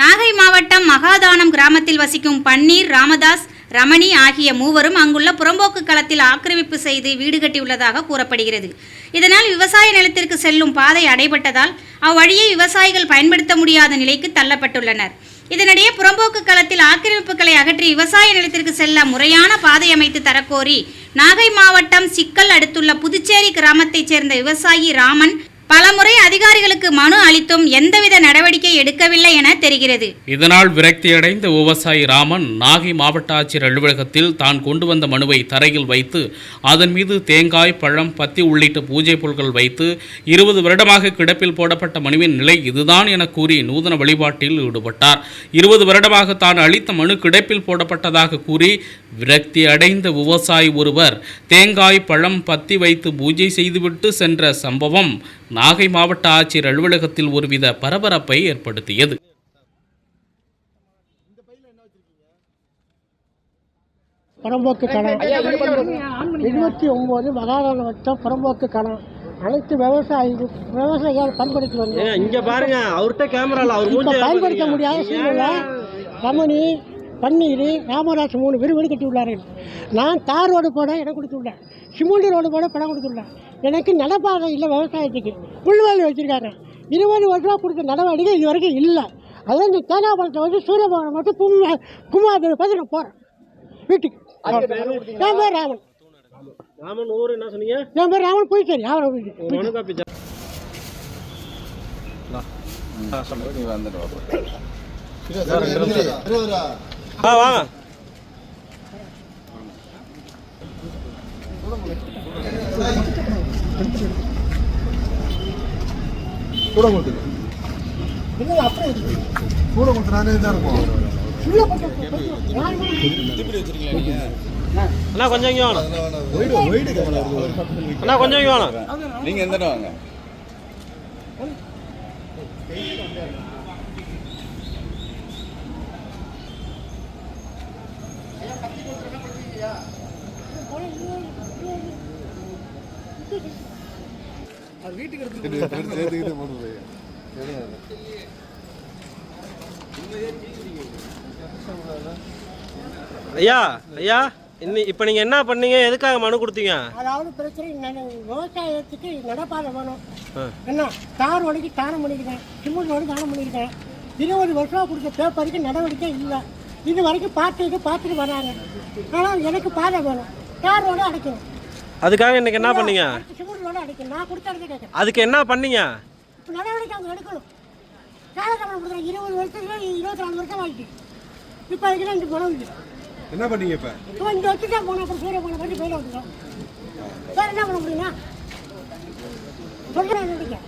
நாகை மாவட்டம் மகாதானம் கிராமத்தில் வசிக்கும் பன்னீர் ராமதாஸ் ரமணி ஆகிய மூவரும் அங்குள்ள புறம்போக்கு களத்தில் ஆக்கிரமிப்பு செய்து வீடு கட்டியுள்ளதாக கூறப்படுகிறது. இதனால் விவசாய நிலத்திற்கு செல்லும் பாதை அடைபட்டதால் அவ்வழியை விவசாயிகள் பயன்படுத்த முடியாத நிலைக்கு தள்ளப்பட்டுள்ளனர். இதனிடையே புறம்போக்கு களத்தில் ஆக்கிரமிப்புகளை அகற்றி விவசாய நிலத்திற்கு செல்ல முறையான பாதை அமைத்து தரக்கோரி நாகை மாவட்டம் சிக்கல் அடுத்துள்ள புதுச்சேரி கிராமத்தைச் சேர்ந்த விவசாயி ராமன் பலமுறை அதிகாரிகளுக்கு மனு அளித்தும் எந்தவித நடவடிக்கை எடுக்கவில்லை என தெரிகிறது. இதனால் விரக்தியடைந்த விவசாயி ராமன் நாகை மாவட்ட ஆட்சியர் அலுவலகத்தில் தான் கொண்டு வந்த மனுவை தரையில் வைத்து அதன் மீது தேங்காய் பழம் பத்தி உள்ளிட்ட பூஜை பொருட்கள் வைத்து இருபது வருடமாக கிடப்பில் போடப்பட்ட மனுவின் நிலை இதுதான் என கூறி நூதன வழிபாட்டில் ஈடுபட்டார். இருபது வருடமாக தான் அளித்த மனு கிடப்பில் போடப்பட்டதாக கூறி விரக்தி அடைந்த விவசாயி ஒருவர் தேங்காய் பழம் பத்தி வைத்து பூஜை செய்துவிட்டு சென்ற சம்பவம் நாகை மாவட்ட ஆட்சியர் அலுவலகத்தில் ஒருவித பரபரப்பை ஏற்படுத்தியது. புறம்போக்கு களம் இருபத்தி ஒம்பது மகாராண வட்டம் புறம்போக்கு களம் அனைத்து விவசாயிகள் விவசாயிகள் பயன்படுத்தி வந்து இங்க பாருங்க அவர்கிட்ட கேமரா பயன்படுத்த முடியாத சூழ்நிலை. ரமணி பன்னீர் ராமராஜ் மூணு பேர் வீடு கட்டி உள்ளார்கள். நான் தார் ரோடு போட இடம் கொடுத்துள்ளேன். சிமெண்ட் ரோடு போட பணம் கொடுத்துள்ளேன். எனக்கு நடப்பாதை இல்லை விவசாயத்துக்கு. புல்வெளி வச்சுருக்காங்க. இருபது வருஷமா கொடுத்த நடவடிக்கை இது வரைக்கும் இல்லை. அதான் இந்த தேங்காய் பழத்தை வச்சு சூரியபவனை மட்டும் கும்மா குமாரத்தை பார்த்து நான் போகிறேன் வீட்டுக்கு. என் பேர் ராமன். ராமன் ஊர் என்ன சொன்னீங்க? என் பேர் ராமன் போய் சரி அவரை? வீட்டுக்கு மனு காப்பி ஜா- ஆ வாங்க கூட கொடுத்து நானே தான் இருக்கும் அண்ணா கொஞ்சம் இங்க வாங்க அண்ணா கொஞ்சம் இங்க வாங்க நீங்க எந்த வாங்க? சேர்த்துக்கிட்டு ஐயா ஐயா இன்னி இப்போ நீங்க என்ன பண்ணீங்க? எதுக்காக மனு கொடுத்தீங்க? அதாவது பிரச்சனை விவசாயத்துக்கு நடப்பாதை வேணும். என்ன? தார் வழிக்கு தானம் பண்ணிக்கிட்டேன். சிமெண்ட் வழி தானம் பண்ணிக்கிட்டேன். இருபது வருஷமா கொடுத்த பேப்பருக்கு நடவடிக்கை இல்லை. இது வரைக்கும் பார்த்துட்டு பார்த்துட்டு வராங்க. ஆனால் எனக்கு பாதை வேணும். யார் ரோடு அடைக்கணும். அதுக்காக இன்னைக்கு என்ன பண்ணீங்க? சிமெண்ட் ரோடு அடைக்கணும். நான் கொடுத்தது கேட்கறேன். அதுக்கு என்ன பண்ணீங்க? இப்போ நடவடிக்கை அவங்க எடுக்கணும். காலக்கமலம் கொடுக்குறாங்க இருபது வருஷத்துல இருபத்தி நாலு வருஷம் ஆகிட்டு இப்போ அதுக்கு ரெண்டு பணம் என்ன பண்ணீங்க இப்போ? இப்போ இந்த வச்சு தான் போனோம் அப்புறம் சூரிய போன பண்ணி போயிட வந்துடும் வேறு என்ன பண்ண முடியுமா? சொல்கிறேன் நடவடிக்கை